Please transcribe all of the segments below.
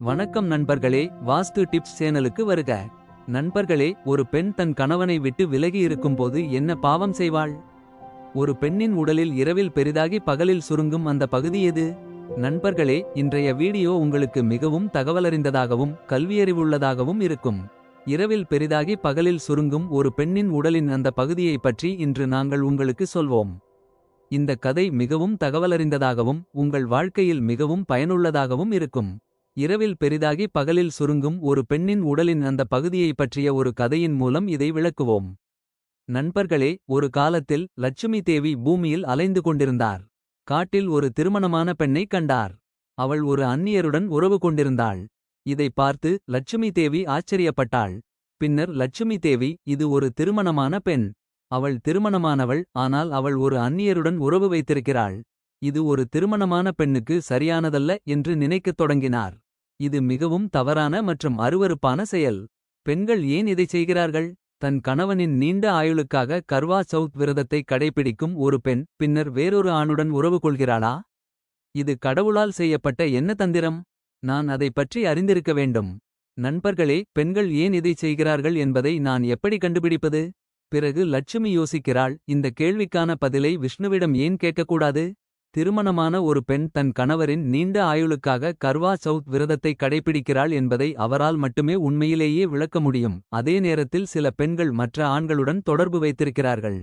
வணக்கம் நண்பர்களே வாஸ்து டிப்ஸ் சேனலுக்கு வருக. நண்பர்களே ஒரு பெண் தன் கணவனை விட்டு விலகி இருக்கும்போது என்ன பாவம் செய்வாள்? ஒரு பெண்ணின் உடலில் இரவில் பெரிதாகி பகலில் சுருங்கும் அந்த பகுதி எது? நண்பர்களே இன்றைய வீடியோ உங்களுக்கு மிகவும் தகவலறிந்ததாகவும் கல்வியறிவுள்ளதாகவும் இருக்கும். இரவில் பெரிதாகி பகலில் சுருங்கும் ஒரு பெண்ணின் உடலின் அந்த பகுதியை பற்றி இன்று நாங்கள் உங்களுக்கு சொல்வோம். இந்த கதை மிகவும் தகவலறிந்ததாகவும் உங்கள் வாழ்க்கையில் மிகவும் பயனுள்ளதாகவும் இருக்கும். இரவில் பெரிதாகி பகலில் சுருங்கும் ஒரு பெண்ணின் உடலின் அந்த பகுதியை பற்றிய ஒரு கதையின் மூலம் இதை விளக்குவோம். நண்பர்களே ஒரு காலத்தில் லட்சுமி தேவி பூமியில் அலைந்து கொண்டிருந்தார். காட்டில் ஒரு திருமணமான பெண்ணை கண்டார். அவள் ஒரு அந்நியருடன் உறவு கொண்டிருந்தாள். இதை பார்த்து லட்சுமி தேவி ஆச்சரியப்பட்டாள். பின்னர் லட்சுமி தேவி இது ஒரு திருமணமான பெண். அவள் திருமணமானவள் ஆனால் அவள் ஒரு அந்நியருடன் உறவு வைத்திருக்கிறாள். இது ஒரு திருமணமான பெண்ணுக்கு சரியானதல்ல என்று நினைக்கத் தொடங்கினார். இது மிகவும் தவறான மற்றும் அருவருப்பான செயல். பெண்கள் ஏன் இதை செய்கிறார்கள்? தன் கணவனின் நீண்ட ஆயுளுக்காக கர்வா சவுத் விரதத்தை கடைபிடிக்கும் ஒரு பெண் பின்னர் வேறொரு ஆணுடன் உறவு கொள்கிறாளா? இது கடவுளால் செய்யப்பட்ட என்ன தந்திரம்? நான் அதை பற்றி அறிந்திருக்க வேண்டும். நண்பர்களே பெண்கள் ஏன் இதை செய்கிறார்கள் என்பதை நான் எப்படி கண்டுபிடிப்பது? பிறகு லட்சுமி யோசிக்கிறாள் இந்த கேள்விக்கான பதிலை விஷ்ணுவிடம் ஏன் கேட்கக்கூடாது திருமணமான ஒரு பெண் தன் கணவரின் நீண்ட ஆயுளுக்காக கர்வா சவுத் விரதத்தை கடைபிடிக்கிறாள் என்பதை அவரால் மட்டுமே உண்மையிலேயே விளக்க முடியும். அதே நேரத்தில் சில பெண்கள் மற்ற ஆண்களுடன் தொடர்பு வைத்திருக்கிறார்கள்.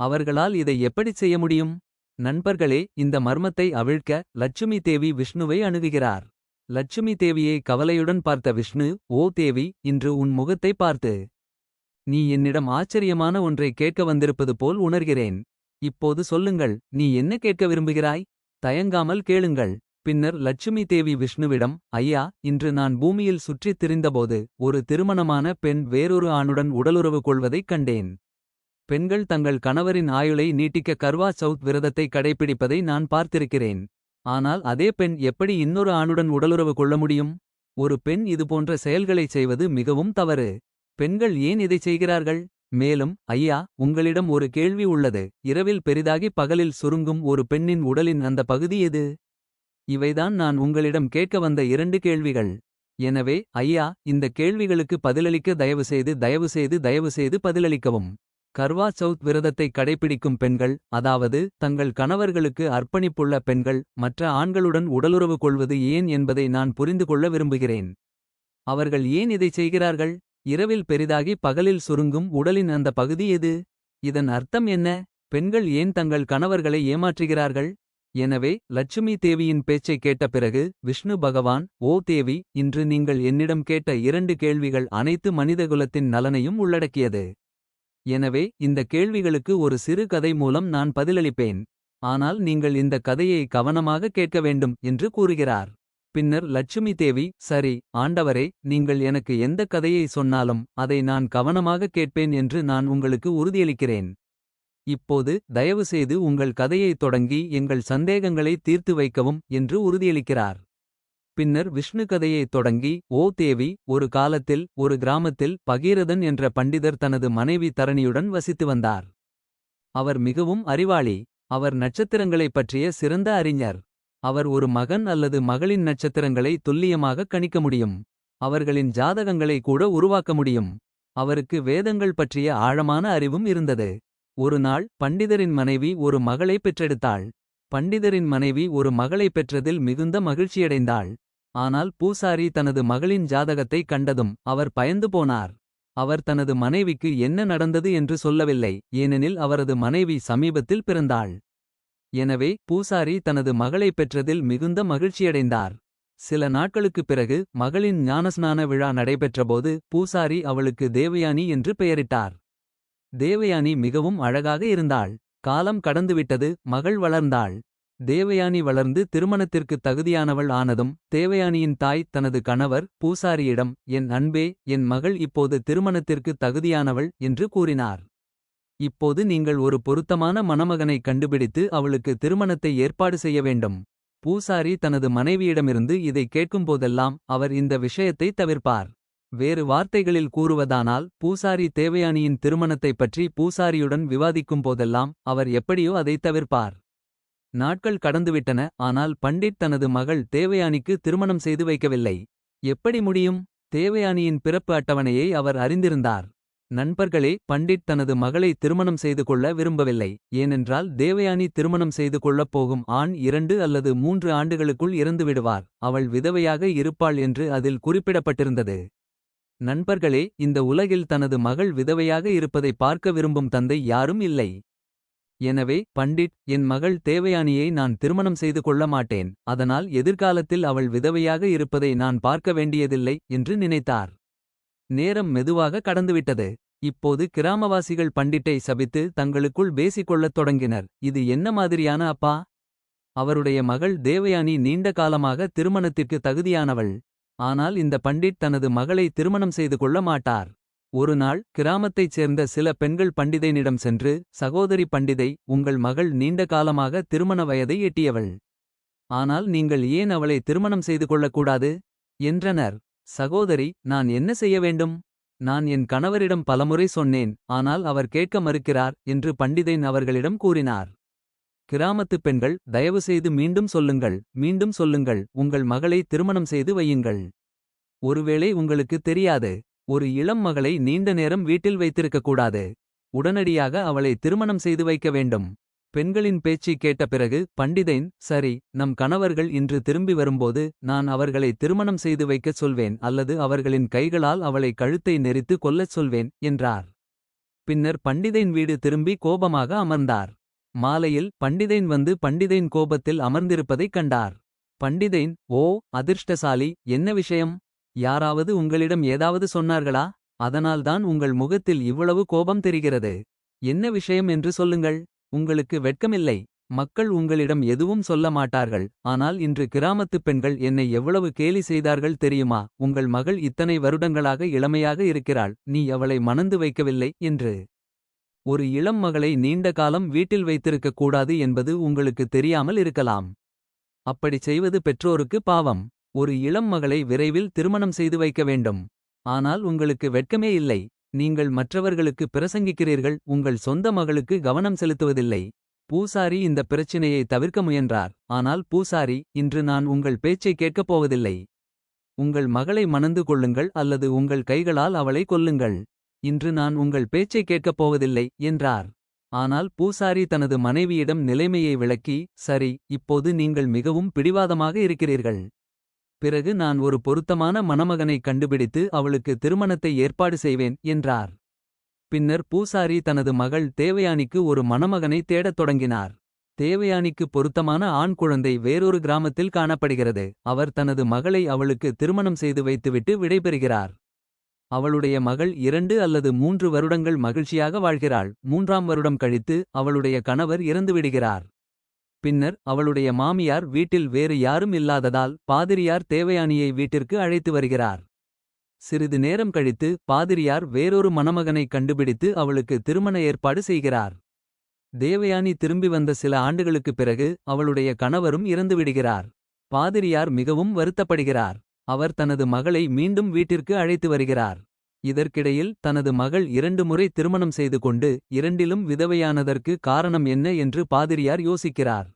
அவர்களால் இதை எப்படிச் செய்ய முடியும்? நண்பர்களே இந்த மர்மத்தை அவிழ்க்க லட்சுமி தேவி விஷ்ணுவை அணுகுகிறார். லட்சுமி தேவியை கவலையுடன் பார்த்த விஷ்ணு ஓ தேவி இன்று உன் முகத்தை பார்த்து நீ என்னிடம் ஆச்சரியமான ஒன்றை கேட்க வந்திருப்பது போல் உணர்கிறேன். இப்போது சொல்லுங்கள் நீ என்ன கேட்க விரும்புகிறாய்? தயங்காமல் கேளுங்கள். பின்னர் லட்சுமி தேவி விஷ்ணுவிடம் ஐயா இன்று நான் பூமியில் சுற்றித் திரிந்தபோது ஒரு திருமணமான பெண் வேறொரு ஆணுடன் உடலுறவு கொள்வதைக் கண்டேன். பெண்கள் தங்கள் கணவரின் ஆயுளை நீட்டிக்க கர்வா சவுத் விரதத்தை கடைபிடிப்பதை நான் பார்த்திருக்கிறேன். ஆனால் அதே பெண் எப்படி இன்னொரு ஆணுடன் உடலுறவு கொள்ள முடியும்? ஒரு பெண் இதுபோன்ற செயல்களைச் செய்வது மிகவும் தவறு. பெண்கள் ஏன் இதைச் செய்கிறார்கள்? மேலும் ஐயா உங்களிடம் ஒரு கேள்வி உள்ளது. இரவில் பெரிதாகி பகலில் சுருங்கும் ஒரு பெண்ணின் உடலின் அந்த பகுதி எது? இவைதான் நான் உங்களிடம் கேட்க வந்த இரண்டு கேள்விகள். எனவே ஐயா இந்த கேள்விகளுக்கு பதிலளிக்க தயவுசெய்து தயவுசெய்து தயவுசெய்து பதிலளிக்கவும். கர்வா சவுத் விரதத்தை கடைபிடிக்கும் பெண்கள் அதாவது தங்கள் கணவர்களுக்கு அர்ப்பணிப்புள்ள பெண்கள் மற்ற ஆண்களுடன் உடலுறவு கொள்வது ஏன் என்பதை நான் புரிந்து கொள்ள விரும்புகிறேன். அவர்கள் ஏன் இதைச் செய்கிறார்கள்? இரவில் பெரிதாகி பகலில் சுருங்கும் உடலின் அந்த பகுதி எது? இதன் அர்த்தம் என்ன? பெண்கள் ஏன் தங்கள் கணவர்களை ஏமாற்றுகிறார்கள்? எனவே லட்சுமி தேவியின் பேச்சைக் கேட்ட பிறகு விஷ்ணு பகவான் ஓ தேவி இன்று நீங்கள் என்னிடம் கேட்ட இரண்டு கேள்விகள் அனைத்து மனிதகுலத்தின் நலனையும் உள்ளடக்கியது. எனவே இந்த கேள்விகளுக்கு ஒரு சிறு கதை மூலம் நான் பதிலளிப்பேன். ஆனால் நீங்கள் இந்த கதையை கவனமாக கேட்க வேண்டும் என்று கூறுகிறார். பின்னர் லட்சுமி தேவி சரி ஆண்டவரே நீங்கள் எனக்கு எந்த கதையை சொன்னாலும் அதை நான் கவனமாக கேட்பேன் என்று நான் உங்களுக்கு உறுதியளிக்கிறேன். இப்போது தயவுசெய்து உங்கள் கதையை தொடங்கி எங்கள் சந்தேகங்களை தீர்த்து வைக்கவும் என்று உறுதியளிக்கிறார். பின்னர் விஷ்ணு கதையை தொடங்கி ஓ தேவி ஒரு காலத்தில் ஒரு கிராமத்தில் பகீரதன் என்ற பண்டிதர் தனது மனைவி தரணியுடன் வசித்து வந்தார். அவர் மிகவும் அறிவாளி. அவர் நட்சத்திரங்களைப் பற்றிய சிறந்த அறிஞர். அவர் ஒரு மகன் அல்லது மகளின் நட்சத்திரங்களை துல்லியமாக கணிக்க முடியும். அவர்களின் ஜாதகங்களை கூட உருவாக்க முடியும். அவருக்கு வேதங்கள் பற்றிய ஆழமான அறிவும் இருந்தது. ஒரு நாள் பண்டிதரின் மனைவி ஒரு மகளை பெற்றெடுத்தாள். பண்டிதரின் மனைவி ஒரு மகளை பெற்றதில் மிகுந்த மகிழ்ச்சியடைந்தாள். ஆனால் பூசாரி தனது மகளின் ஜாதகத்தை கண்டதும் அவர் பயந்து போனார். அவர் தனது மனைவிக்கு என்ன நடந்தது என்று சொல்லவில்லை ஏனெனில் அவரது மனைவி சமீபத்தில் பிறந்தாள். எனவே பூசாரி தனது மகளை பெற்றதில் மிகுந்த மகிழ்ச்சியடைந்தார். சில நாட்களுக்குப் பிறகு மகளின் ஞானஸ்நான விழா நடைபெற்றபோது பூசாரி அவளுக்கு தேவயானி என்று பெயரிட்டார். தேவயானி மிகவும் அழகாக இருந்தாள். காலம் கடந்துவிட்டது மகள் வளர்ந்தாள். தேவயானி வளர்ந்து திருமணத்திற்கு தகுதியானவள் ஆனதும் தேவயானியின் தாய் தனது கணவர் பூசாரியிடம் என் அன்பே என் மகள் இப்போது திருமணத்திற்கு தகுதியானவள் என்று கூறினார். இப்போது நீங்கள் ஒரு பொருத்தமான மணமகனை கண்டுபிடித்து அவளுக்கு திருமணத்தை ஏற்பாடு செய்ய வேண்டும் பூசாரி தனது மனைவியிடமிருந்து இதை கேட்கும்போதெல்லாம் அவர் இந்த விஷயத்தை தவிர்ப்பார் வேறு வார்த்தைகளில் கூறுவதானால் பூசாரி தேவயானியின் திருமணத்தைப் பற்றி பூசாரியுடன் விவாதிக்கும் போதெல்லாம் அவர் எப்படியோ அதை தவிர்ப்பார் நாட்கள் கடந்துவிட்டன ஆனால் பண்டிட் தனது மகள் தேவயானிக்கு திருமணம் செய்து வைக்கவில்லை. எப்படி முடியும் தேவயானியின் பிறப்பு அட்டவணையை அவர் அறிந்திருந்தார். நண்பர்களே பண்டிட் தனது மகளை திருமணம் செய்து கொள்ள விரும்பவில்லை. ஏனென்றால் தேவயானி திருமணம் செய்து கொள்ளப் போகும் ஆண் இரண்டு அல்லது மூன்று ஆண்டுகளுக்குள் இறந்துவிடுவார். அவள் விதவையாக இருப்பாள் என்று அதில் குறிப்பிடப்பட்டிருந்தது. நண்பர்களே இந்த உலகில் தனது மகள் விதவையாக இருப்பதை பார்க்க விரும்பும் தந்தை யாரும் இல்லை. எனவே பண்டிட் என் மகள் தேவயானியை நான் திருமணம் செய்து கொள்ள மாட்டேன். அதனால் எதிர்காலத்தில் அவள் விதவையாக இருப்பதை நான் பார்க்க வேண்டியதில்லை என்று நினைத்தார். நேரம் மெதுவாக கடந்துவிட்டது. இப்போது கிராமவாசிகள் பண்டிட்டை சபித்து தங்களுக்குள் பேசிக்கொள்ளத் தொடங்கினர். இது என்ன மாதிரியான அப்பா. அவருடைய மகள் தேவயானி நீண்ட காலமாக திருமணத்திற்கு தகுதியானவள். ஆனால் இந்த பண்டிட் தனது மகளை திருமணம் செய்து கொள்ள மாட்டார். ஒரு நாள் கிராமத்தைச் சேர்ந்த சில பெண்கள் பண்டிதைனிடம் சென்று. சகோதரி பண்டிதை உங்கள் மகள் நீண்ட காலமாக திருமண வயதை எட்டியவள். ஆனால் நீங்கள் ஏன் அவளை திருமணம் செய்து கொள்ளக்கூடாது. என்றனர் சகோதரி நான் என்ன செய்ய வேண்டும். நான் என் கணவரிடம் பலமுறை சொன்னேன் ஆனால் அவர் கேட்க மறுக்கிறார். என்று பண்டிதைன் அவர்களிடம் கூறினார். கிராமத்துப் பெண்கள் தயவுசெய்து மீண்டும் சொல்லுங்கள். மீண்டும் சொல்லுங்கள் உங்கள் மகளை திருமணம் செய்து வையுங்கள். ஒருவேளை உங்களுக்கு தெரியாது. ஒரு இளம் மகளை நீண்ட நேரம் வீட்டில் வைத்திருக்கக்கூடாது. உடனடியாக அவளை திருமணம் செய்து வைக்க வேண்டும். பெண்களின் பேச்சைக் கேட்ட பிறகு பண்டிதைன் சரி நம் கணவர்கள் இன்று திரும்பி வரும்போது. நான் அவர்களை திருமணம் செய்து வைக்கச் சொல்வேன் அல்லது அவர்களின் கைகளால் அவளை கழுத்தை நெறித்து கொல்லச் சொல்வேன் என்றார். பின்னர் பண்டிதைன் வீடு திரும்பி கோபமாக அமர்ந்தார். மாலையில் பண்டிதைன் வந்து பண்டிதைன் கோபத்தில் அமர்ந்திருப்பதைக் கண்டார். பண்டிதைன் ஓ அதிர்ஷ்டசாலி என்ன விஷயம். யாராவது உங்களிடம் ஏதாவது சொன்னார்களா. அதனால்தான் உங்கள் முகத்தில் இவ்வளவு கோபம் தெரிகிறது. என்ன விஷயம் என்று சொல்லுங்கள். உங்களுக்கு வெட்கமில்லை. மக்கள் உங்களிடம் எதுவும் சொல்ல மாட்டார்கள். ஆனால் இன்று கிராமத்துப் பெண்கள் என்னை எவ்வளவு கேலி செய்தார்கள் தெரியுமா. உங்கள் மகள் இத்தனை வருடங்களாக இளமையாக இருக்கிறாள். நீ அவளை மணந்து வைக்கவில்லை என்று. ஒரு இளம் மகளை நீண்ட காலம் வீட்டில் வைத்திருக்கக் கூடாது என்பது உங்களுக்கு தெரியாமல் இருக்கலாம். அப்படிச் செய்வது பெற்றோருக்கு பாவம். ஒரு இளம் மகளை விரைவில் திருமணம் செய்து வைக்க வேண்டும். ஆனால் உங்களுக்கு வெட்கமே இல்லை. நீங்கள் மற்றவர்களுக்கு பிரசங்கிக்கிறீர்கள் உங்கள் சொந்த மகளுக்கு கவனம் செலுத்துவதில்லை. பூசாரி இந்த பிரச்சினையை தவிர்க்க முயன்றார். ஆனால் பூசாரி இன்று நான் உங்கள் பேச்சைக் கேட்கப் போவதில்லை. உங்கள் மகளை மணந்து கொள்ளுங்கள் அல்லது உங்கள் கைகளால் அவளை கொல்லுங்கள். இன்று நான் உங்கள் பேச்சைக் கேட்கப் போவதில்லை என்றார். ஆனால் பூசாரி தனது மனைவியிடம் நிலைமையை விளக்கி சரி இப்போது நீங்கள் மிகவும் பிடிவாதமாக இருக்கிறீர்கள். பிறகு நான் ஒரு பொருத்தமான மணமகனை கண்டுபிடித்து அவளுக்கு திருமணத்தை ஏற்பாடு செய்வேன் என்றார். பின்னர் பூசாரி தனது மகள் தேவயானிக்கு ஒரு மணமகனை தேடத் தொடங்கினார். தேவயானிக்கு பொருத்தமான ஆண் குழந்தை வேறொரு கிராமத்தில் காணப்படுகிறது. அவர் தனது மகளை அவளுக்கு திருமணம் செய்து வைத்துவிட்டு விடைபெறுகிறார். அவளுடைய மகள் இரண்டு அல்லது மூன்று வருடங்கள் மகிழ்ச்சியாக வாழ்கிறாள். மூன்றாம் வருடம் கழித்து அவளுடைய கணவர் இறந்துவிடுகிறார். பின்னர் அவளுடைய மாமியார் வீட்டில் வேறு யாரும் இல்லாததால். பாதிரியார் தேவயானியை வீட்டிற்கு அழைத்து வருகிறார். சிறிது நேரம் கழித்து பாதிரியார் வேறொரு மணமகனைக் கண்டுபிடித்து அவளுக்கு திருமண ஏற்பாடு செய்கிறார். தேவயானி திரும்பி வந்த சில ஆண்டுகளுக்குப் பிறகு அவளுடைய கணவரும் இறந்துவிடுகிறார். பாதிரியார் மிகவும் வருத்தப்படுகிறார். அவர் தனது மகளை மீண்டும் வீட்டிற்கு அழைத்து வருகிறார். இதற்கிடையில் தனது மகள் இரண்டு முறை திருமணம் செய்து கொண்டு. இரண்டிலும் விதவையானதற்கு காரணம் என்ன என்று பாதிரியார் யோசிக்கிறார்.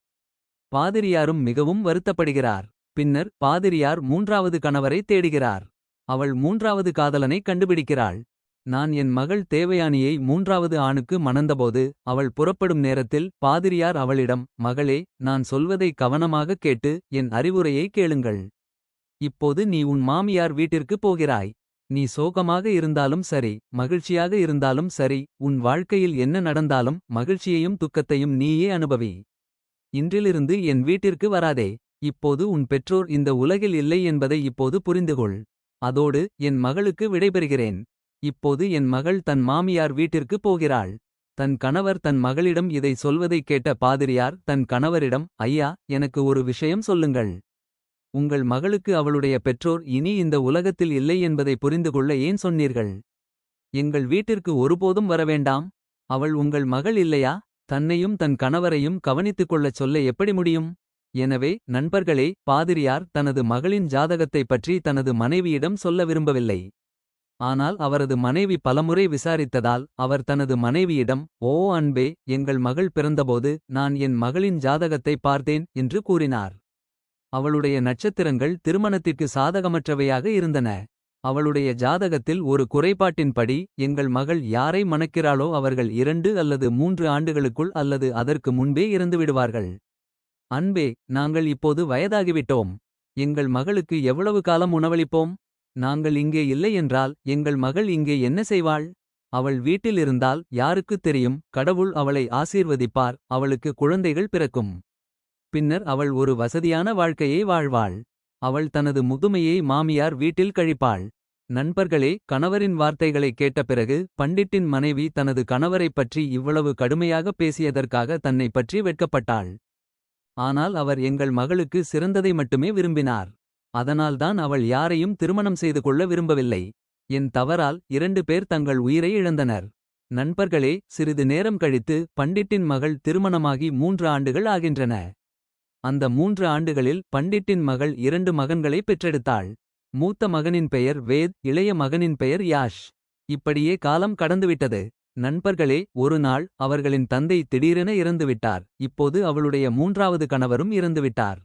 பாதிரியாரும் மிகவும் வருத்தப்படுகிறார். பின்னர் பாதிரியார் மூன்றாவது கணவரை தேடுகிறார். அவள் மூன்றாவது காதலனை கண்டுபிடிக்கிறாள். நான் என் மகள் தேவயானியை மூன்றாவது ஆணுக்கு மணந்தபோது. அவள் புறப்படும் நேரத்தில் பாதிரியார் அவளிடம் மகளே நான் சொல்வதை கவனமாகக் கேட்டு என் அறிவுரையை கேளுங்கள். இப்போது நீ உன் மாமியார் வீட்டிற்குப் போகிறாய். நீ சோகமாக இருந்தாலும் சரி மகிழ்ச்சியாக இருந்தாலும் சரி. உன் வாழ்க்கையில் என்ன நடந்தாலும் மகிழ்ச்சியையும் துக்கத்தையும் நீயே அனுபவி. இன்றிலிருந்து என் வீட்டிற்கு வராதே. இப்போது உன் பெற்றோர் இந்த உலகில் இல்லை என்பதை இப்போது புரிந்துகொள். அதோடு என் மகளுக்கு விடைபெறுகிறேன். இப்போது என் மகள் தன் மாமியார் வீட்டிற்குப் போகிறாள். தன் கணவர் தன் மகளிடம் இதை சொல்வதைக் கேட்ட பாதிரியார் தன் கணவரிடம் ஐயா எனக்கு ஒரு விஷயம் சொல்லுங்கள். உங்கள் மகளுக்கு அவளுடைய பெற்றோர் இனி இந்த உலகத்தில் இல்லை என்பதை புரிந்துகொள்ள ஏன் சொன்னீர்கள். எங்கள் வீட்டிற்கு ஒருபோதும் வரவேண்டாம். அவள் உங்கள் மகள் இல்லையா தன்னையும் தன் கணவரையும் கவனித்துக் கொள்ளச் சொல்ல எப்படி முடியும். எனவே நண்பர்களே பாதிரியார் தனது மகளின் ஜாதகத்தைப் பற்றி தனது மனைவியிடம் சொல்ல விரும்பவில்லை. ஆனால் அவரது மனைவி பலமுறை விசாரித்ததால் அவர் தனது மனைவியிடம் ஓ அன்பே எங்கள் மகள் பிறந்தபோது நான் என் மகளின் ஜாதகத்தை பார்த்தேன் என்று கூறினார் அவளுடைய நட்சத்திரங்கள் திருமணத்திற்கு சாதகமற்றவையாக இருந்தன அவளுடைய ஜாதகத்தில் ஒரு குறைபாட்டின்படி எங்கள் மகள் யாரை மணக்கிறாளோ அவர்கள் இரண்டு அல்லது மூன்று ஆண்டுகளுக்குள் அல்லது அதற்கு முன்பே இறந்துவிடுவார்கள். அன்பே நாங்கள் இப்போது வயதாகிவிட்டோம். எங்கள் மகளுக்கு எவ்வளவு காலம் உணவளிப்போம்? நாங்கள் இங்கே இல்லை என்றால் எங்கள் மகள் இங்கே என்ன செய்வாள்? அவள் வீட்டில் இருந்தால் யாருக்குத் தெரியும்? கடவுள் அவளை ஆசீர்வதிப்பார் அவளுக்கு குழந்தைகள் பிறக்கும். பின்னர் அவள் ஒரு வசதியான வாழ்க்கையை வாழ்வாள். அவள் தனது முதுமையை மாமியார் வீட்டில் கழிப்பாள். நண்பர்களே கணவரின் வார்த்தைகளை கேட்ட பிறகு பண்டிட்டின் மனைவி தனது கணவரைப் பற்றி இவ்வளவு கடுமையாக பேசியதற்காக தன்னை பற்றி வெட்கப்பட்டாள். ஆனால் அவர் எங்கள் மகளுக்கு சிறந்ததை மட்டுமே விரும்பினார். அதனால்தான் அவள் யாரையும் திருமணம் செய்து கொள்ள விரும்பவில்லை. என் தவறால் இரண்டு பேர் தங்கள் உயிரை இழந்தனர். நண்பர்களே சிறிது நேரம் கழித்து பண்டிட்டின் மகள் திருமணமாகி மூன்று ஆண்டுகள் ஆகின்றன. அந்த மூன்று ஆண்டுகளில் பண்டிட்டின் மகள் இரண்டு மகன்களை பெற்றெடுத்தாள். மூத்த மகனின் பெயர் வேத் இளைய மகனின் பெயர் யாஷ். இப்படியே காலம் கடந்துவிட்டது. நண்பர்களே ஒரு நாள் அவர்களின் தந்தை திடீரென இறந்துவிட்டார். இப்போது அவளுடைய மூன்றாவது கணவரும் இறந்துவிட்டார்.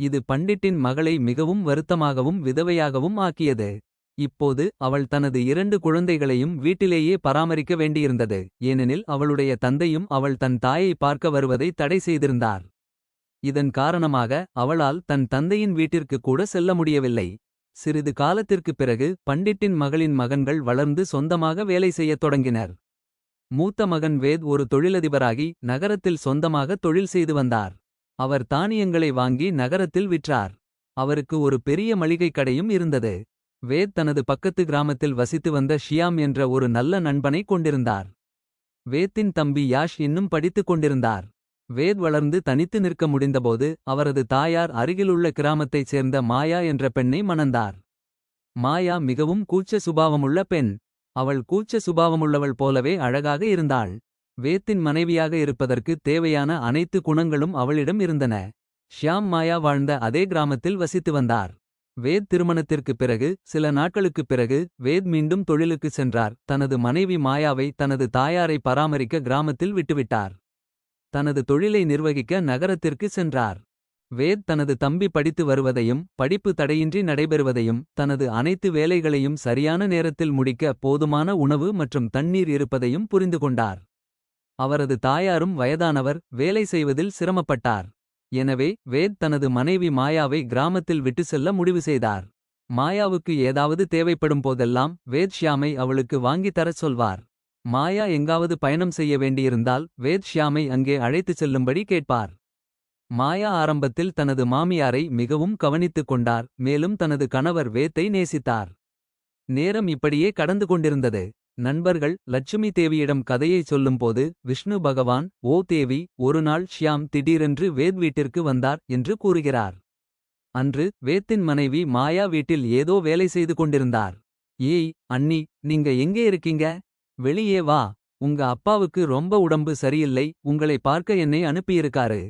இது பண்டிட்டின் மகளை மிகவும் வருத்தமாகவும் விதவையாகவும் ஆக்கியது. இப்போது அவள் தனது இரண்டு குழந்தைகளையும் வீட்டிலேயே பராமரிக்க வேண்டியிருந்தது. ஏனெனில் அவளுடைய தந்தையும் அவள் தன் தாயை பார்க்க வருவதை தடை செய்திருந்தார். இதன் காரணமாக அவளால் தன் தந்தையின் வீட்டிற்கு கூட செல்ல முடியவில்லை. சிறிது காலத்திற்குப் பிறகு பண்டிட்டின் மகளின் மகன்கள் வளர்ந்து சொந்தமாக வேலை செய்யத் தொடங்கினர். மூத்த மகன் வேத் ஒரு தொழிலதிபராகி நகரத்தில் சொந்தமாக தொழில் செய்து வந்தார். அவர் தானியங்களை வாங்கி நகரத்தில் விற்றார். அவருக்கு ஒரு பெரிய மளிகைக் கடையும் இருந்தது. வேத் தனது பக்கத்து கிராமத்தில் வசித்து வந்த ஷியாம் என்ற ஒரு நல்ல நண்பனை கொண்டிருந்தார். வேத்தின் தம்பி யாஷ் இன்னும் படித்துக் கொண்டிருந்தார். வேத் வளர்ந்து தனித்து நிற்க முடிந்தபோது அவரது தாயார் அருகிலுள்ள கிராமத்தைச் சேர்ந்த மாயா என்ற பெண்ணை மணந்தார். மாயா மிகவும் கூச்ச சுபாவமுள்ள பெண். அவள் கூச்ச சுபாவமுள்ளவள் போலவே அழகாக இருந்தாள். வேத்தின் மனைவியாக இருப்பதற்கு தேவையான அனைத்து குணங்களும் அவளிடம் இருந்தன. ஷியாம் மாயா வாழ்ந்த அதே கிராமத்தில் வசித்து வந்தார். வேத் திருமணத்திற்குப் பிறகு சில நாட்களுக்குப் பிறகு வேத் மீண்டும் தொழிலுக்கு சென்றார். தனது மனைவி மாயாவை தனது தாயாரை பராமரிக்க கிராமத்தில் விட்டுவிட்டார். தனது தொழிலை நிர்வகிக்க நகரத்திற்கு சென்றார். வேத் தனது தம்பி படித்து வருவதையும் படிப்பு தடையின்றி நடைபெறுவதையும் தனது அனைத்து வேலைகளையும் சரியான நேரத்தில் முடிக்க போதுமான உணவு மற்றும் தண்ணீர் இருப்பதையும் புரிந்து கொண்டார். அவரது தாயாரும் வயதானவர் வேலை செய்வதில் சிரமப்பட்டார். எனவே வேத் தனது மனைவி மாயாவை கிராமத்தில் விட்டு செல்ல முடிவு செய்தார். மாயாவுக்கு ஏதாவது தேவைப்படும் போதெல்லாம் வேத் ஷியாமை அவளுக்கு வாங்கித் தரச் சொல்வார். மாயா எங்காவது பயணம் செய்ய வேண்டியிருந்தால் வேத் ஷியாமை அங்கே அழைத்துச் செல்லும்படி கேட்பார். மாயா ஆரம்பத்தில் தனது மாமியாரை மிகவும் கவனித்துக் கொண்டார் மேலும் தனது கணவர் வேத்தை நேசித்தார். நேரம் இப்படியே கடந்து கொண்டிருந்தது. நண்பர்கள் லட்சுமி தேவியிடம் கதையைச் சொல்லும்போது விஷ்ணு பகவான் ஓ தேவி ஒரு நாள் ஷியாம் திடீரென்று வேத் வீட்டிற்கு வந்தார் என்று கூறுகிறார். அன்று வேத்தின் மனைவி மாயா வீட்டில் ஏதோ வேலை செய்து கொண்டிருந்தார். ஏய் அண்ணி நீங்க எங்கே இருக்கீங்க? வெளியே வா. உங்க அப்பாவுக்கு ரொம்ப உடம்பு சரியில்லை. உங்களை பார்க்க என்னை அனுப்பியிருக்காரு.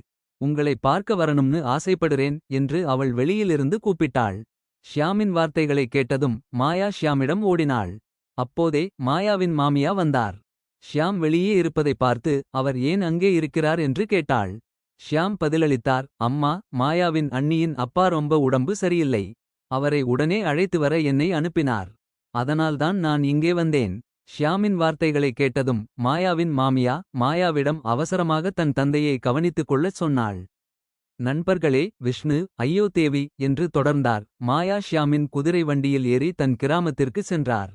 உங்களை பார்க்க வரணும்னு ஆசைப்படுறேன் என்று அவள் வெளியிலிருந்து கூப்பிட்டாள். ஷியாமின் வார்த்தைகளை கேட்டதும் மாயா ஷியாமிடம் ஓடினாள். அப்போதே மாயாவின் மாமியா வந்தார். ஷியாம் வெளியே இருப்பதை பார்த்து அவர் ஏன் அங்கே இருக்கிறார் என்று கேட்டாள். ஷியாம் பதிலளித்தார் அம்மா மாயாவின் அண்ணியின் அப்பா ரொம்ப உடம்பு சரியில்லை. அவரை உடனே அழைத்து வர என்னை அனுப்பினார். அதனால்தான் நான் இங்கே வந்தேன். ஷியாமின் வார்த்தைகளை கேட்டதும் மாயாவின் மாமியா மாயாவிடம் அவசரமாக தன் தந்தையை கவனித்துக் கொள்ளச் சொன்னாள். நண்பர்களே விஷ்ணு ஐயோ தேவி என்று தொடர்ந்தார். மாயா ஷியாமின் குதிரை வண்டியில் ஏறி தன் கிராமத்திற்கு சென்றார்.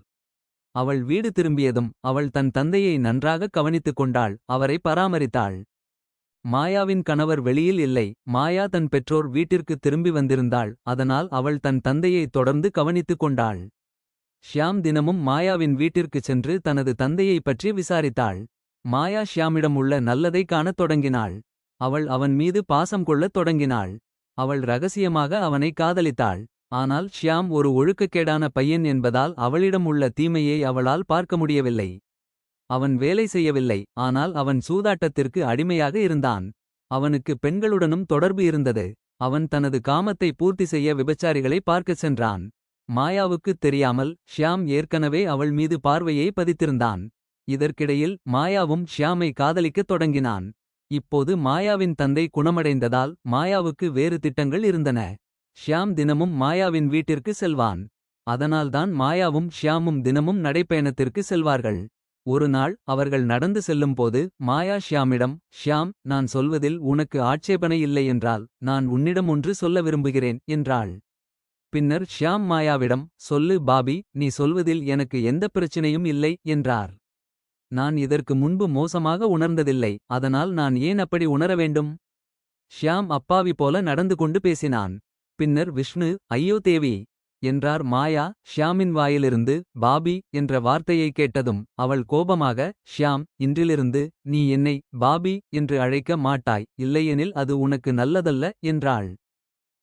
அவள் வீடு திரும்பியதும் அவள் தன் தந்தையை நன்றாக கவனித்துக் கொண்டாள் அவரை பராமரித்தாள். மாயாவின் கணவர் வெளியில் இல்லை மாயா தன் பெற்றோர் வீட்டிற்கு திரும்பி வந்திருந்தாள் அதனால் அவள் தன் தந்தையை தொடர்ந்து கவனித்துக் கொண்டாள். ஷியாம் தினமும் மாயாவின் வீட்டிற்குச் சென்று தனது தந்தையைப் பற்றி விசாரித்தாள். மாயா ஷியாமிடம் உள்ள நல்லதை காணத் தொடங்கினாள். அவள் அவன் மீது பாசம் கொள்ளத் தொடங்கினாள். அவள் ரகசியமாக அவனை காதலித்தாள். ஆனால் ஷியாம் ஒரு ஒழுக்கக்கேடான பையன் என்பதால் அவளிடம் உள்ள தீமையை அவளால் பார்க்க முடியவில்லை. அவன் வேலை செய்யவில்லை. ஆனால் அவன் சூதாட்டத்திற்கு அடிமையாக இருந்தான். அவனுக்கு பெண்களுடனும் தொடர்பு இருந்தது. அவன் தனது காமத்தை பூர்த்தி செய்ய விபச்சாரிகளை பார்க்கச் சென்றான். மாயாவுக்குத் தெரியாமல் ஷியாம் ஏற்கனவே அவள் மீது பார்வையை பதித்திருந்தான். இதற்கிடையில் மாயாவும் ஷியாமை காதலிக்கத் தொடங்கினான். இப்போது மாயாவின் தந்தை குணமடைந்ததால் மாயாவுக்கு வேறு திட்டங்கள் இருந்தன. ஷியாம் தினமும் மாயாவின் வீட்டிற்கு செல்வான். அதனால்தான் மாயாவும் ஷியாமும் தினமும் நடைப்பயணத்திற்கு செல்வார்கள். ஒரு நாள் அவர்கள் நடந்து செல்லும்போது மாயா ஷியாமிடம் ஷியாம் நான் சொல்வதில் உனக்கு ஆட்சேபனை இல்லை என்றால் நான் உன்னிடம் ஒன்று சொல்ல விரும்புகிறேன் என்றாள். பின்னர் ஷியாம் மாயாவிடம் சொல்லு பாபி நீ சொல்வதில் எனக்கு எந்த பிரச்சனையும் இல்லை என்றார். நான் இதற்கு முன்பு மோசமாக உணர்ந்ததில்லை அதனால் நான் ஏன் அப்படி உணர வேண்டும்? ஷியாம் அப்பாவி போல நடந்து கொண்டு பேசினான். பின்னர் விஷ்ணு ஐயோ தேவி என்றார் மாயா ஷியாமின் வாயிலிருந்து பாபி என்ற வார்த்தையை கேட்டதும் அவள் கோபமாக ஷியாம் இன்றிலிருந்து நீ என்னை பாபி என்று அழைக்க மாட்டாய் இல்லையெனில் அது உனக்கு நல்லதல்ல என்றாள்.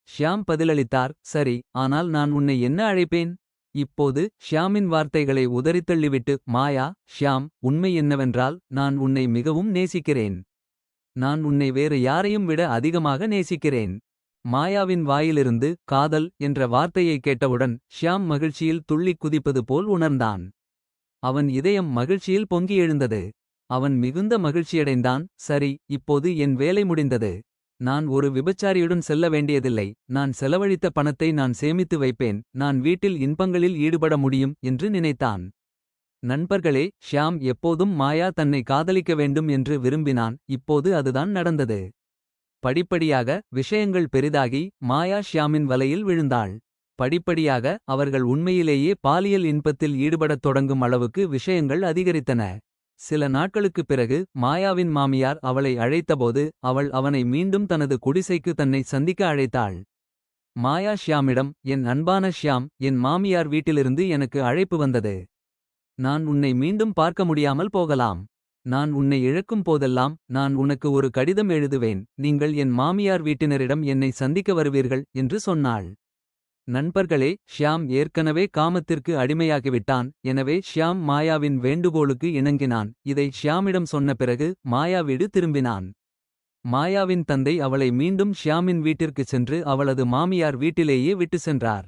ஷியாம் பதிலளித்தார் சரி ஆனால் நான் உன்னை என்ன அழைப்பேன்? இப்போது ஷியாமின் வார்த்தைகளை உதறித்தள்ளிவிட்டு மாயா ஷியாம் உண்மை என்னவென்றால் நான் உன்னை மிகவும் நேசிக்கிறேன். நான் உன்னை வேறு யாரையும் விட அதிகமாக நேசிக்கிறேன். மாயாவின் வாயிலிருந்து காதல் என்ற வார்த்தையை கேட்டவுடன் ஷியாம் மகிழ்ச்சியில் துள்ளிக் குதிப்பது போல் உணர்ந்தான். அவன் இதயம் மகிழ்ச்சியில் பொங்கி எழுந்தது. அவன் மிகுந்த மகிழ்ச்சியடைந்தான். சரி இப்போது என் வேலை முடிந்தது. நான் ஒரு விபச்சாரியுடன் செல்ல வேண்டியதில்லை. நான் செலவழித்த பணத்தை நான் சேமித்து வைப்பேன். நான் வீட்டில் இன்பங்களில் ஈடுபட முடியும் என்று நினைத்தான். நண்பர்களே ஷியாம் எப்போதும் மாயா தன்னை காதலிக்க வேண்டும் என்று விரும்பினான். இப்போது அதுதான் நடந்தது. படிப்படியாக விஷயங்கள் பெரிதாகி மாயா ஷியாமின் வலையில் விழுந்தாள். படிப்படியாக அவர்கள் உண்மையிலேயே பாலியல் இன்பத்தில் ஈடுபடத் தொடங்கும் அளவுக்கு விஷயங்கள் அதிகரித்தன. சில நாட்களுக்குப் பிறகு மாயாவின் மாமியார் அவளை அழைத்தபோது அவள் அவனை மீண்டும் தனது குடிசைக்கு தன்னை சந்திக்க அழைத்தாள். மாயா ஷியாமிடம் என் அன்பான ஷியாம் என் மாமியார் வீட்டிலிருந்து எனக்கு அழைப்பு வந்தது. நான் உன்னை மீண்டும் பார்க்க முடியாமல் போகலாம். நான் உன்னை இழக்கும் போதெல்லாம் நான் உனக்கு ஒரு கடிதம் எழுதுவேன். நீங்கள் என் மாமியார் வீட்டினரிடம் என்னை சந்திக்க வருவீர்கள் என்று சொன்னாள். நண்பர்களே ஷியாம் ஏற்கனவே காமத்திற்கு அடிமையாகிவிட்டான். எனவே ஷியாம் மாயாவின் வேண்டுகோளுக்கு இணங்கினான். இதை ஷியாமிடம் சொன்ன பிறகு மாயா வீடு திரும்பினான். மாயாவின் தந்தை அவளை மீண்டும் ஷியாமின் வீட்டிற்குச் சென்று அவளது மாமியார் வீட்டிலேயே விட்டு சென்றார்.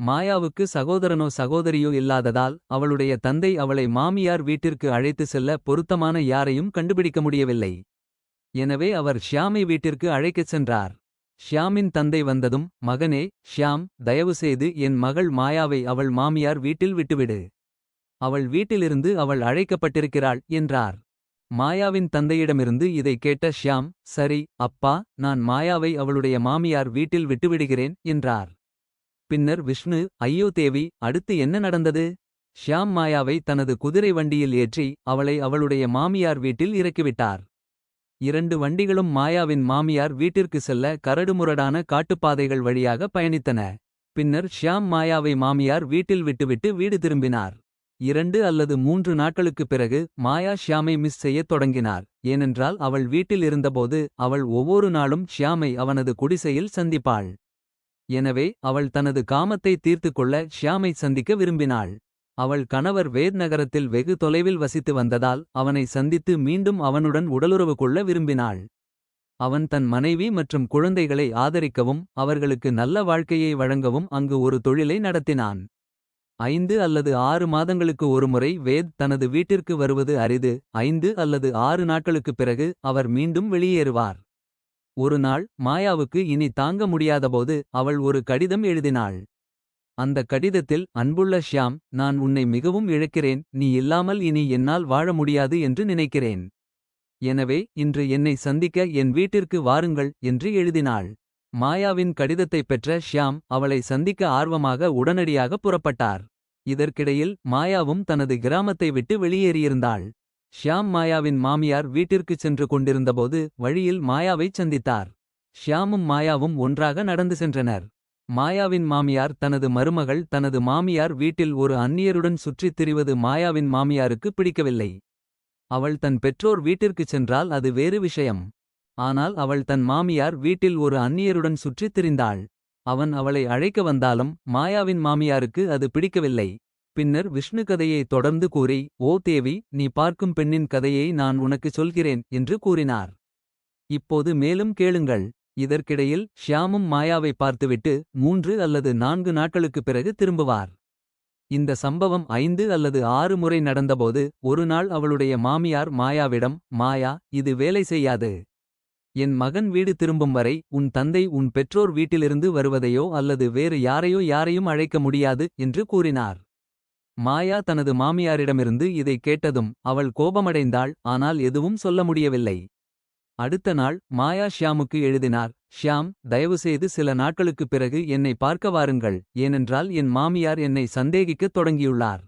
மாயாவுக்கு சகோதரனோ சகோதரியோ இல்லாததால் அவளுடைய தந்தை அவளை மாமியார் வீட்டிற்கு அழைத்து செல்ல பொருத்தமான யாரையும் கண்டுபிடிக்க முடியவில்லை. எனவே அவர் ஷியாமை வீட்டிற்கு அழைக்கச் சென்றார். ஷியாமின் தந்தை வந்ததும் மகனே ஷியாம் தயவுசெய்து என் மகள் மாயாவை அவள் மாமியார் வீட்டில் விட்டுவிடு. அவள் வீட்டிலிருந்து அவள் அழைக்கப்பட்டிருக்கிறாள் என்றார். மாயாவின் தந்தையிடமிருந்து இதை கேட்ட ஷியாம் சரி அப்பா நான் மாயாவை அவளுடைய மாமியார் வீட்டில் விட்டுவிடுகிறேன் என்றார். பின்னர் விஷ்ணு ஐயோ தேவி அடுத்து என்ன நடந்தது? ஷியாம் மாயாவை தனது குதிரை வண்டியில் ஏற்றி அவளை அவளுடைய மாமியார் வீட்டில் இறக்கிவிட்டார். இரண்டு வண்டிகளும் மாயாவின் மாமியார் வீட்டிற்கு செல்ல கரடுமுரடான காட்டுப்பாதைகள் வழியாக பயணித்தன. பின்னர் ஷியாம் மாயாவை மாமியார் வீட்டில் விட்டுவிட்டு வீடு திரும்பினார். இரண்டு அல்லது மூன்று நாட்களுக்குப் பிறகு மாயா ஷியாமை மிஸ் செய்யத் தொடங்கினார். ஏனென்றால் அவள் வீட்டில் இருந்தபோது அவள் ஒவ்வொரு நாளும் ஷியாமை அவனது குடிசையில் சந்திப்பாள். எனவே அவள் தனது காமத்தை தீர்த்துக் கொள்ள ஷியாமை சந்திக்க விரும்பினாள். அவள் கணவர் வேத் நகரத்தில் வெகு தொலைவில் வசித்து வந்ததால் அவனை சந்தித்து மீண்டும் அவனுடன் உடலுறவு கொள்ள விரும்பினாள். அவன் தன் மனைவி மற்றும் குழந்தைகளை ஆதரிக்கவும் அவர்களுக்கு நல்ல வாழ்க்கையை வழங்கவும் அங்கு ஒரு தொழிலை நடத்தினான். ஐந்து அல்லது ஆறு மாதங்களுக்கு ஒருமுறை வேத் தனது வீட்டிற்கு வருவது அரிது ஐந்து அல்லது ஆறு நாட்களுக்குப் பிறகு அவர் மீண்டும் வெளியேறுவார். ஒரு நாள் மாயாவுக்கு இனி தாங்க முடியாதபோது அவள் ஒரு கடிதம் எழுதினாள். அந்த கடிதத்தில் அன்புள்ள ஷியாம் நான் உன்னை மிகவும் இழக்கிறேன். நீ இல்லாமல் இனி என்னால் வாழ முடியாது என்று நினைக்கிறேன். எனவே இன்று என்னை சந்திக்க என் வீட்டிற்கு வாருங்கள் என்று எழுதினாள். மாயாவின் கடிதத்தைப் பெற்ற ஷியாம் அவளை சந்திக்க ஆர்வமாக உடனடியாக புறப்பட்டார். இதற்கிடையில் மாயாவும் தனது கிராமத்தை விட்டு வெளியேறியிருந்தாள். ஷியாம் மாயாவின் மாமியார் வீட்டிற்குச் சென்று கொண்டிருந்தபோது வழியில் மாயாவைச் சந்தித்தார். ஷியாமும் மாயாவும் ஒன்றாக நடந்து சென்றனர். மாயாவின் மாமியார் தனது மருமகள் தனது மாமியார் வீட்டில் ஒரு அந்நியருடன் சுற்றித் திரிவது மாயாவின் மாமியாருக்கு பிடிக்கவில்லை. அவள் தன் பெற்றோர் வீட்டிற்குச் சென்றால் அது வேறு விஷயம். ஆனால் அவள் தன் மாமியார் வீட்டில் ஒரு அந்நியருடன் சுற்றித் திரிந்தாள். அவன் அவளை அழைக்க வந்தாலும் மாயாவின் மாமியாருக்கு அது பிடிக்கவில்லை. பின்னர் விஷ்ணு கதையை தொடர்ந்து கூறி ஓ தேவி நீ பார்க்கும் பெண்ணின் கதையை நான் உனக்குச் சொல்கிறேன் என்று கூறினார். இப்போது மேலும் கேளுங்கள். இதற்கிடையில் ஷியாமும் மாயாவை பார்த்துவிட்டு மூன்று அல்லது நான்கு நாட்களுக்குப் பிறகு திரும்புவார். இந்த சம்பவம் ஐந்து அல்லது ஆறு முறை நடந்தபோது ஒரு நாள் அவளுடைய மாமியார் மாயாவிடம் மாயா இது வேலை செய்யாது. என் மகன் வீடு திரும்பும் வரை உன் தந்தை உன் பெற்றோர் வீட்டிலிருந்து வருவதையோ அல்லது வேறு யாரையோ யாரையும் அழைக்க முடியாது என்று கூறினார். மாயா தனது மாமியாரிடமிருந்து இதை கேட்டதும் அவள் கோபமடைந்தாள் ஆனால் எதுவும் சொல்ல முடியவில்லை. அடுத்த நாள் மாயா ஷியாமுக்கு எழுதினார் ஷியாம் தயவுசெய்து சில நாட்களுக்குப் பிறகு என்னை பார்க்க வாருங்கள் ஏனென்றால் என் மாமியார் என்னை சந்தேகிக்கத் தொடங்கியுள்ளார்.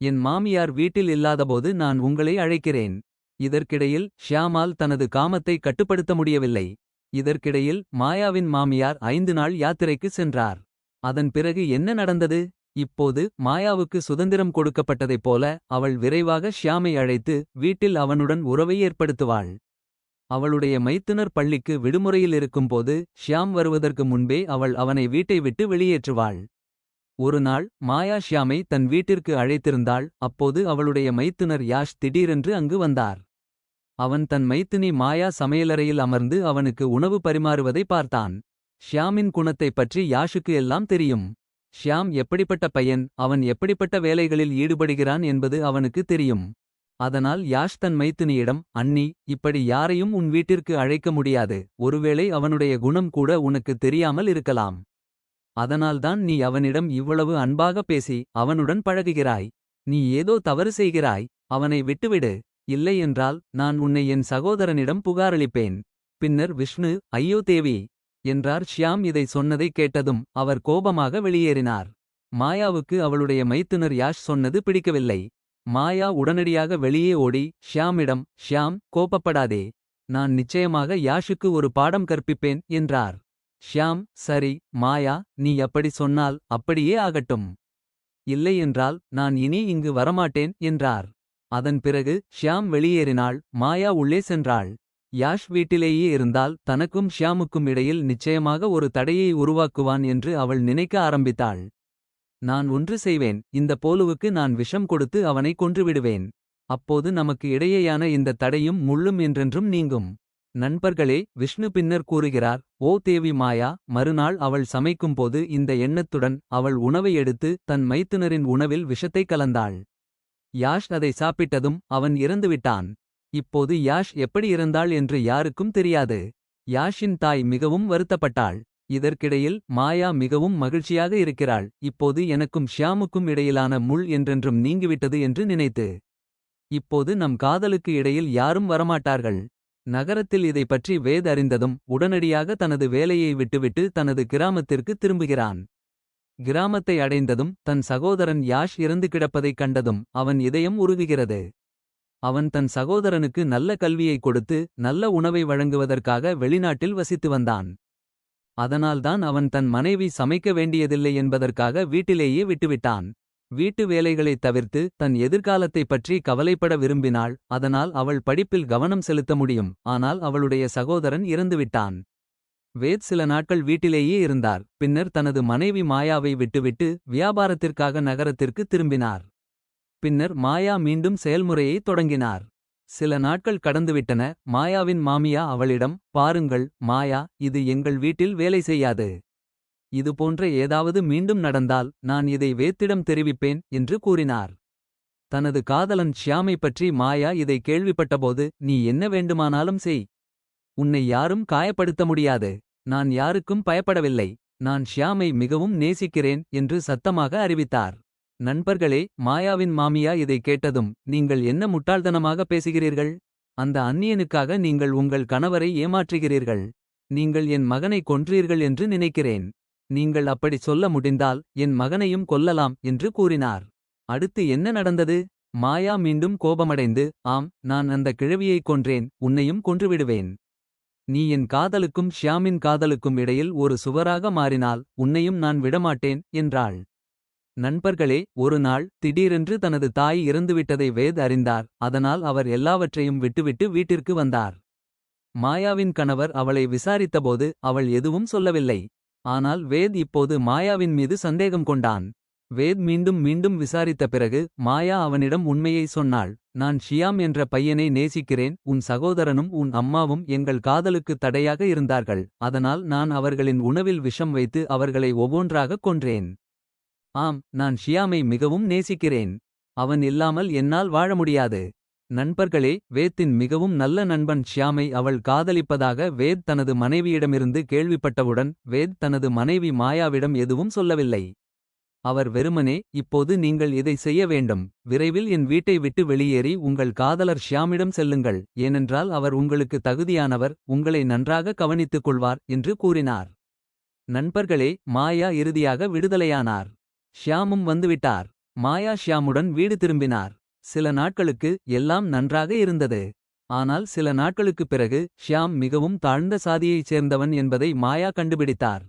என் மாமியார் வீட்டில் இல்லாதபோது நான் உங்களை அழைக்கிறேன். இதற்கிடையில் ஷியாமால் தனது காமத்தை கட்டுப்படுத்த முடியவில்லை. இதற்கிடையில் மாயாவின் மாமியார் ஐந்து நாள் யாத்திரைக்கு சென்றார். அதன் பிறகு என்ன நடந்தது? இப்போது மாயாவுக்கு சுதந்திரம் கொடுக்கப்பட்டதைப் போல அவள் விரைவாக ஷியாமை அழைத்து வீட்டில் அவனுடன் உறவை ஏற்படுத்துவாள். அவளுடைய மைத்துனர் பள்ளிக்கு விடுமுறையில் இருக்கும்போது ஷியாம் வருவதற்கு முன்பே அவள் அவனை வீட்டை விட்டு வெளியேற்றுவாள். ஒரு நாள் மாயா ஷியாமை தன் வீட்டிற்கு அழைத்திருந்தாள். அப்போது அவளுடைய மைத்துனர் யாஷ் திடீரென்று அங்கு வந்தார். அவன் தன் மைத்துனி மாயா சமையலறையில் அமர்ந்து அவனுக்கு உணவு பரிமாறுவதை பார்த்தான். ஷியாமின் குணத்தைப் பற்றி யாஷுக்கு எல்லாம் தெரியும். ஷியாம் எப்படிப்பட்ட பையன் அவன் எப்படிப்பட்ட வேலைகளில் ஈடுபடுகிறான் என்பது அவனுக்கு தெரியும். அதனால் யாஷ் தன் மைத்தினியிடம் அண்ணி இப்படி யாரையும் உன் வீட்டிற்கு அழைக்க முடியாது. ஒருவேளை அவனுடைய குணம் கூட உனக்கு தெரியாமல் இருக்கலாம். அதனால்தான் நீ அவனிடம் இவ்வளவு அன்பாக பேசி அவனுடன் பழகுகிறாய். நீ ஏதோ தவறு செய்கிறாய். அவனை விட்டுவிடு. இல்லையென்றால் நான் உன்னை என் சகோதரனிடம் புகாரளிப்பேன். பின்னர் விஷ்ணு ஐயோ தேவி என்றார் ஷியாம் இதை சொன்னதை கேட்டதும் அவர் கோபமாக வெளியேறினார். மாயாவுக்கு அவளுடைய மைத்துனர் யாஷ் சொன்னது பிடிக்கவில்லை. மாயா உடனடியாக வெளியே ஓடி ஷியாமிடம் ஷியாம் கோபப்படாதே. நான் நிச்சயமாக யாஷுக்கு ஒரு பாடம் கற்பிப்பேன் என்றார். ஷியாம் சரி மாயா நீ அப்படி சொன்னால் அப்படியே ஆகட்டும். இல்லையென்றால் நான் இனி இங்கு வரமாட்டேன் என்றார். அதன் பிறகு ஷியாம் வெளியேறினாள். மாயா உள்ளே சென்றாள். யாஷ் வீட்டிலேயே இருந்தால் தனக்கும் ஷியாமுக்கும் இடையில் நிச்சயமாக ஒரு தடையை உருவாக்குவான் என்று அவள் நினைக்க ஆரம்பித்தாள். நான் ஒன்று செய்வேன் இந்த போலுவுக்கு நான் விஷம் கொடுத்து அவனை கொன்றுவிடுவேன். அப்போது நமக்கு இடையேயான இந்த தடையும் முள்ளும் என்றென்றும் நீங்கும். நண்பர்களே விஷ்ணு பின்னர் கூறுகிறார் ஓ தேவி மாயா மறுநாள் அவள் சமைக்கும்போது இந்த எண்ணத்துடன் அவள் உணவை எடுத்து தன் மைத்துனரின் உணவில் விஷத்தை கலந்தாள். யாஷ் அதை சாப்பிட்டதும் அவன் இறந்துவிட்டான். இப்போது யாஷ் எப்படி இறந்தாள் என்று யாருக்கும் தெரியாது. யாஷின் தாய் மிகவும் வருத்தப்பட்டாள். இதற்கிடையில் மாயா மிகவும் மகிழ்ச்சியாக இருக்கிறாள். இப்போது எனக்கும் ஷியாமுக்கும் இடையிலான முள் என்றென்றும் நீங்கிவிட்டது என்று நினைத்து. இப்போது நம் காதலுக்கு இடையில் யாரும் வரமாட்டார்கள். நகரத்தில் இதை பற்றி வேத் அறிந்ததும் உடனடியாக தனது வேலையை விட்டுவிட்டு தனது கிராமத்திற்கு திரும்புகிறான். கிராமத்தை அடைந்ததும் தன் சகோதரன் யாஷ் இறந்து கிடப்பதைக் கண்டதும் அவன் இதயம் உருகுகிறது. அவன் தன் சகோதரனுக்கு நல்ல கல்வியை கொடுத்து நல்ல உணவை வழங்குவதற்காக வெளிநாட்டில் வசித்து வந்தான். அதனால்தான் அவன் தன் மனைவி சமைக்க வேண்டியதில்லை என்பதற்காக வீட்டிலேயே விட்டுவிட்டான். வீட்டு வேலைகளைத் தவிர்த்து தன் எதிர்காலத்தைப் பற்றி கவலைப்பட விரும்பினாள். அதனால் அவள் படிப்பில் கவனம் செலுத்த முடியும். ஆனால் அவளுடைய சகோதரன் இறந்துவிட்டான். வேத் சில நாட்கள் வீட்டிலேயே இருந்தார். பின்னர் தனது மனைவி மாயாவை விட்டுவிட்டு வியாபாரத்திற்காக நகரத்திற்கு திரும்பினார். பின்னர் மாயா மீண்டும் செயல்முறையை தொடங்கினார். சில நாட்கள் கடந்துவிட்டன. மாயாவின் மாமியா அவளிடம் பாருங்கள் மாயா இது எங்கள் வீட்டில் வேலை செய்யாது. இது போன்ற ஏதாவது மீண்டும் நடந்தால் நான் இதை வேத்திடம் தெரிவிப்பேன் என்று கூறினார். தனது காதலன் ஷியாமை பற்றி மாயா இதை கேள்விப்பட்டபோது நீ என்ன வேண்டுமானாலும் செய். உன்னை யாரும் காயப்படுத்த முடியாது. நான் யாருக்கும் பயப்படவில்லை. நான் ஷியாமை மிகவும் நேசிக்கிறேன் என்று சத்தமாக அறிவித்தார். நண்பர்களே மாயாவின் மாமியா இதை கேட்டதும் நீங்கள் என்ன முட்டாள்தனமாக பேசுகிறீர்கள்? அந்த அந்நியனுக்காக நீங்கள் உங்கள் கணவரை ஏமாற்றுகிறீர்கள். நீங்கள் என் மகனை கொன்றீர்கள் என்று நினைக்கிறேன். நீங்கள் அப்படி சொல்ல முடிந்தால் என் மகனையும் கொல்லலாம் என்று கூறினார். அடுத்து என்ன நடந்தது? மாயா மீண்டும் கோபமடைந்து ஆம் நான் அந்த கிழவியைக் கொன்றேன் உன்னையும் கொன்றுவிடுவேன். நீ என் காதலுக்கும் ஷியாமின் காதலுக்கும் இடையில் ஒரு சுவராக மாறினால் உன்னையும் நான் விடமாட்டேன் என்றாள். நண்பர்களே ஒரு நாள் திடீரென்று தனது தாய் இறந்துவிட்டதை வேத் அறிந்தார். அதனால் அவர் எல்லாவற்றையும் விட்டுவிட்டு வீட்டிற்கு வந்தார். மாயாவின் கணவர் அவளை விசாரித்தபோது அவள் எதுவும் சொல்லவில்லை. ஆனால் வேத் இப்போது மாயாவின் மீது சந்தேகம் கொண்டான். வேத் மீண்டும் மீண்டும் விசாரித்த பிறகு மாயா அவனிடம் உண்மையை சொன்னாள். நான் ஷியாம் என்ற பையனை நேசிக்கிறேன். உன் சகோதரனும் உன் அம்மாவும் எங்கள் காதலுக்கு தடையாக இருந்தார்கள். அதனால் நான் அவர்களின் உணவில் விஷம் வைத்து அவர்களை ஒவ்வொன்றாகக் கொன்றேன். ஆம் நான் ஷியாமை மிகவும் நேசிக்கிறேன். அவன் இல்லாமல் என்னால் வாழ முடியாது. நண்பர்களே வேத்தின் மிகவும் நல்ல நண்பன் ஷியாமை அவள் காதலிப்பதாக வேத் தனது மனைவியிடமிருந்து கேள்விப்பட்டவுடன் வேத் தனது மனைவி மாயாவிடம் எதுவும் சொல்லவில்லை. அவர் வெறுமனே இப்போது நீங்கள் இதை செய்ய வேண்டும். விரைவில் என் வீட்டை விட்டு வெளியேறி உங்கள் காதலர் ஷியாமிடம் செல்லுங்கள். ஏனென்றால் அவர் உங்களுக்கு தகுதியானவர். உங்களை நன்றாக கவனித்துக் கொள்வார் என்று கூறினார். நண்பர்களே மாயா இறுதியாக விடுதலையானார். ஷியாமும் வந்துவிட்டார். மாயா ஷியாமுடன் வீடு திரும்பினார். சில நாட்களுக்கு எல்லாம் நன்றாக இருந்தது. ஆனால் சில நாட்களுக்குப் பிறகு ஷியாம் மிகவும் தாழ்ந்த சாதியைச் சேர்ந்தவன் என்பதை மாயா கண்டுபிடித்தார்.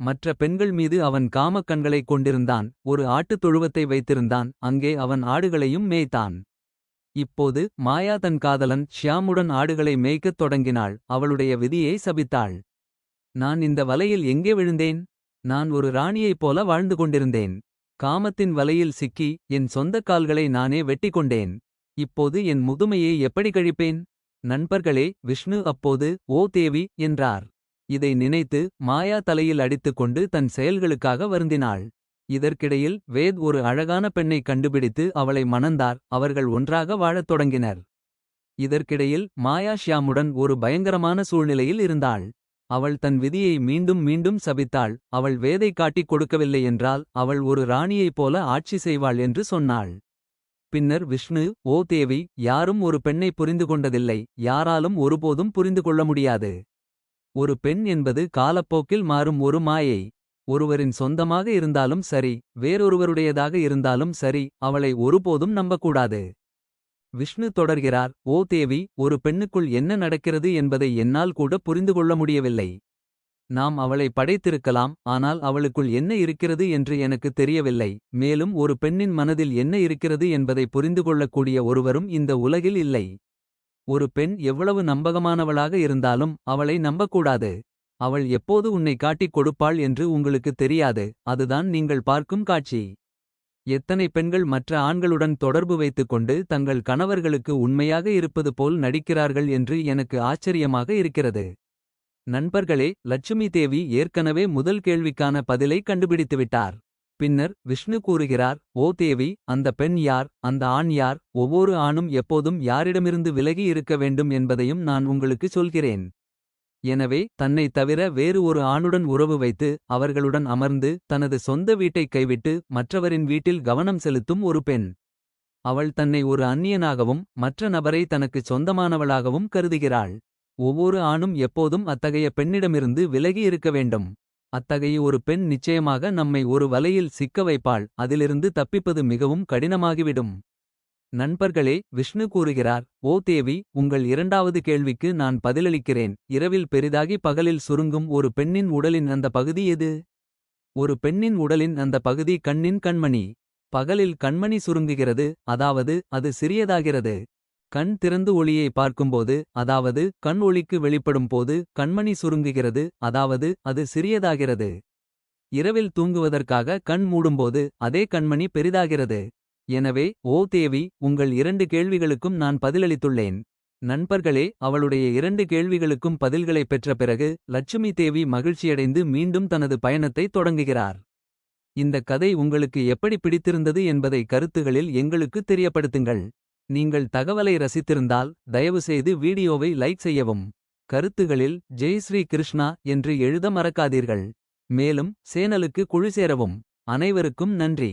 மற்ற பெண்கள் மீது அவன் காமக் கண்களைக் கொண்டிருந்தான். ஒரு ஆட்டுத் தொழுவத்தை வைத்திருந்தான். அங்கே அவன் ஆடுகளையும் மேய்த்தான். இப்போது மாயா தன் காதலன் ஷியாமுடன் ஆடுகளை மேய்க்கத் தொடங்கினாள். அவளுடைய விதியை சபித்தாள். நான் இந்த வலையில் எங்கே விழுந்தேன்? நான் ஒரு ராணியைப் போல வாழ்ந்து கொண்டிருந்தேன். காமத்தின் வலையில் சிக்கி என் சொந்தக் கால்களை நானே வெட்டிக் கொண்டேன் இப்போது என் முதுமையை எப்படி கழிப்பேன்? நண்பர்களே விஷ்ணு அப்போது ஓ தேவி என்றார். இதை நினைத்து மாயா தலையில் அடித்துக்கொண்டு தன் செயல்களுக்காக வருந்தினாள். இதற்கிடையில் வேத் ஒரு அழகான பெண்ணை கண்டுபிடித்து அவளை மணந்தார். அவர்கள் ஒன்றாக வாழத் தொடங்கினர். இதற்கிடையில் மாயா ஷியாமுடன் ஒரு பயங்கரமான சூழ்நிலையில் இருந்தாள். அவள் தன் விதியை மீண்டும் மீண்டும் சபித்தாள். அவள் வேதை காட்டிக் கொடுக்கவில்லை என்றால் அவள் ஒரு ராணியைப் போல ஆட்சி செய்வாள் என்று சொன்னாள். பின்னர் விஷ்ணு ஓ தேவி யாரும் ஒரு பெண்ணை புரிந்து கொண்டதில்லை. யாராலும் ஒருபோதும் புரிந்து கொள்ள முடியாது. ஒரு பெண் என்பது காலப்போக்கில் மாறும் ஒரு மாயை. ஒருவரின் சொந்தமாக இருந்தாலும் சரி வேறொருவருடையதாக இருந்தாலும் சரி அவளை ஒருபோதும் நம்பக்கூடாது. விஷ்ணு தொடர்கிறார் ஓ தேவி ஒரு பெண்ணுக்குள் என்ன நடக்கிறது என்பதை என்னால் கூட புரிந்து கொள்ள முடியவில்லை. நாம் அவளை படைத்திருக்கலாம் ஆனால் அவளுக்குள் என்ன இருக்கிறது என்று எனக்கு தெரியவில்லை. மேலும் ஒரு பெண்ணின் மனதில் என்ன இருக்கிறது என்பதை புரிந்து கொள்ளக்கூடிய ஒருவரும் இந்த உலகில் இல்லை. ஒரு பெண் எவ்வளவு நம்பகமானவளாக இருந்தாலும் அவளை நம்பக்கூடாது. அவள் எப்போது உன்னை காட்டிக் கொடுப்பாள் என்று உங்களுக்கு தெரியாது. அதுதான் நீங்கள் பார்க்கும் காட்சி. எத்தனை பெண்கள் மற்ற ஆண்களுடன் தொடர்பு வைத்துக்கொண்டு தங்கள் கணவர்களுக்கு உண்மையாக இருப்பது போல் நடிக்கிறார்கள் என்று எனக்கு ஆச்சரியமாக இருக்கிறது. நண்பர்களே லட்சுமி தேவி ஏற்கனவே முதல் கேள்விக்கான பதிலை கண்டுபிடித்துவிட்டார் பின்னர் விஷ்ணு கூறுகிறார் ஓ தேவி அந்த பெண் யார் அந்த ஆண் யார் ஒவ்வொரு ஆணும் எப்போதும் யாரிடமிருந்து விலகி இருக்க வேண்டும் என்பதையும் நான் உங்களுக்கு சொல்கிறேன். எனவே தன்னைத் தவிர வேறு ஒரு ஆணுடன் உறவு வைத்து அவர்களுடன் அமர்ந்து தனது சொந்த வீட்டைக் கைவிட்டு மற்றவரின் வீட்டில் கவனம் செலுத்தும் ஒரு பெண். அவள் தன்னை ஒரு அந்நியனாகவும் மற்ற நபரை தனக்குச் சொந்தமானவளாகவும் கருதுகிறாள். ஒவ்வொரு ஆணும் எப்போதும் அத்தகைய பெண்ணிடமிருந்து விலகி இருக்க வேண்டும். அத்தகைய ஒரு பெண் நிச்சயமாக நம்மை ஒரு வலையில் சிக்க வைப்பாள் அதிலிருந்து தப்பிப்பது மிகவும் கடினமாகிவிடும். நண்பர்களே விஷ்ணு கூறுகிறார் ஓ தேவி உங்கள் இரண்டாவது கேள்விக்கு நான் பதிலளிக்கிறேன். இரவில் பெரிதாகி பகலில் சுருங்கும் ஒரு பெண்ணின் உடலின் அந்த பகுதி எது? ஒரு பெண்ணின் உடலின் அந்த பகுதி கண்ணின் கண்மணி. பகலில் கண்மணி சுருங்குகிறது அதாவது அது சிறியதாகிறது. கண் திறந்து ஒளியை பார்க்கும்போது அதாவது கண் ஒளிக்கு வெளிப்படும் போது கண்மணி சுருங்குகிறது அதாவது அது சிறியதாகிறது. இரவில் தூங்குவதற்காக கண் மூடும்போது அதே கண்மணி பெரிதாகிறது. எனவே ஓ தேவி உங்கள் இரண்டு கேள்விகளுக்கும் நான் பதிலளித்துள்ளேன். நண்பர்களே அவளுடைய இரண்டு கேள்விகளுக்கும் பதில்களைப் பெற்ற பிறகு லட்சுமி தேவி மகிழ்ச்சியடைந்து மீண்டும் தனது பயணத்தை தொடங்குகிறார். இந்த கதை உங்களுக்கு எப்படி பிடித்திருந்தது என்பதை கருத்துகளில் எங்களுக்கு தெரியப்படுத்துங்கள். நீங்கள் தகவலை ரசித்திருந்தால் தயவுசெய்து வீடியோவை லைக் செய்யவும். கருத்துகளில் ஜெய் ஸ்ரீ கிருஷ்ணா என்று எழுத மறக்காதீர்கள். மேலும் சேனலுக்கு குழு சேரவும். அனைவருக்கும் நன்றி.